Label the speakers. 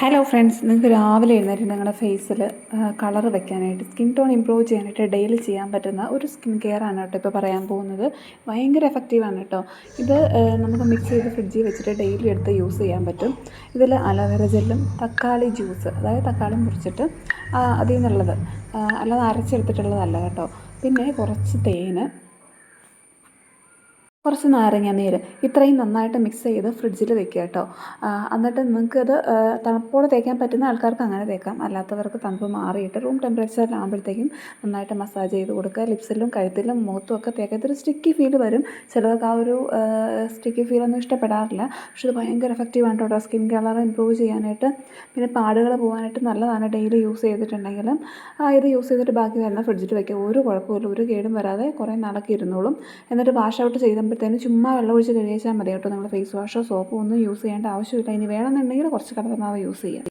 Speaker 1: Hello friends നിങ്ങൾക്ക് രാവിലെ എഴുന്നേറ്റ് നിങ്ങളുടെ ഫേസിൽ കളർ വെക്കാനായിട്ട് സ്കിൻ ടോൺ ഇമ്പ്രൂവ് ചെയ്യാനായിട്ട് ഡെയിലി ചെയ്യാൻ പറ്റുന്ന ഒരു സ്കിൻ കെയർ ആണ് കേട്ടോ ഇപ്പോൾ പറയാൻ പോകുന്നത്. ഭയങ്കര എഫക്റ്റീവാണ് കേട്ടോ. ഇത് നമുക്ക് മിക്സ് ചെയ്ത് ഫ്രിഡ്ജിൽ വെച്ചിട്ട് ഡെയിലി എടുത്ത് യൂസ് ചെയ്യാൻ പറ്റും. ഇതിൽ അലോവേറ ജെല്ലും തക്കാളി ജ്യൂസ് അതായത് തക്കാളി മുറിച്ചിട്ട് അതിൽ നിന്നുള്ളത് അല്ലാതെ അരച്ചെടുത്തിട്ടുള്ളതല്ല കേട്ടോ. പിന്നെ കുറച്ച് തേന് കുറച്ച് നാരങ്ങ നീര് ഇത്രയും നന്നായിട്ട് മിക്സ് ചെയ്ത് ഫ്രിഡ്ജിൽ വെക്കുക കേട്ടോ എന്നിട്ട് നിങ്ങൾക്കത് തണുപ്പോടെ തേക്കാൻ പറ്റുന്ന ആൾക്കാർക്ക് അങ്ങനെ തേക്കാം. അല്ലാത്തവർക്ക് തണുപ്പ് മാറിയിട്ട് റൂം ടെമ്പറേച്ചറിലാകുമ്പോഴത്തേക്കും നന്നായിട്ട് മസാജ് ചെയ്ത് കൊടുക്കുക. ലിപ്സിലും കഴുത്തിലും മുഖത്തും ഒക്കെ തേക്കാം ഇതൊരു സ്റ്റിക്കി ഫീൽ വരും. ചിലർക്ക് ആ ഒരു സ്റ്റിക്കി ഫീലൊന്നും ഇഷ്ടപ്പെടാറില്ല. പക്ഷെ ഇത് ഭയങ്കര എഫക്റ്റീവ് ആണ് കേട്ടോ സ്കിൻ കളർ ഇമ്പ്രൂവ് ചെയ്യാനായിട്ട് പിന്നെ പാടുകൾ പോകാനായിട്ട് നല്ലതാണ്. ഡെയിലി യൂസ് ചെയ്തിട്ടുണ്ടെങ്കിലും ഇത് യൂസ് ചെയ്തിട്ട് ബാക്കി വരുന്ന ഫ്രിഡ്ജിൽ വയ്ക്കുക ഒരു കുഴപ്പമില്ല ഒരു കേടും വരാതെ കുറേ നാളൊക്കെ ഇരുന്നോളും. എന്നിട്ട് വാഷ് ഔട്ട് ചെയ്യുമ്പോഴത്തേനും ചുമ്മാ വെള്ളം ഒഴിച്ച് കഴുകിച്ചാൽ മതി കേട്ടോ. നമ്മൾ ഫേസ് വാഷോ സോപ്പോ ഒന്നും യൂസ് ചെയ്യേണ്ട ആവശ്യമില്ല. ഇനി വേണമെന്നുണ്ടെങ്കിൽ കുറച്ച് കടലമാവ് യൂസ് ചെയ്യാം.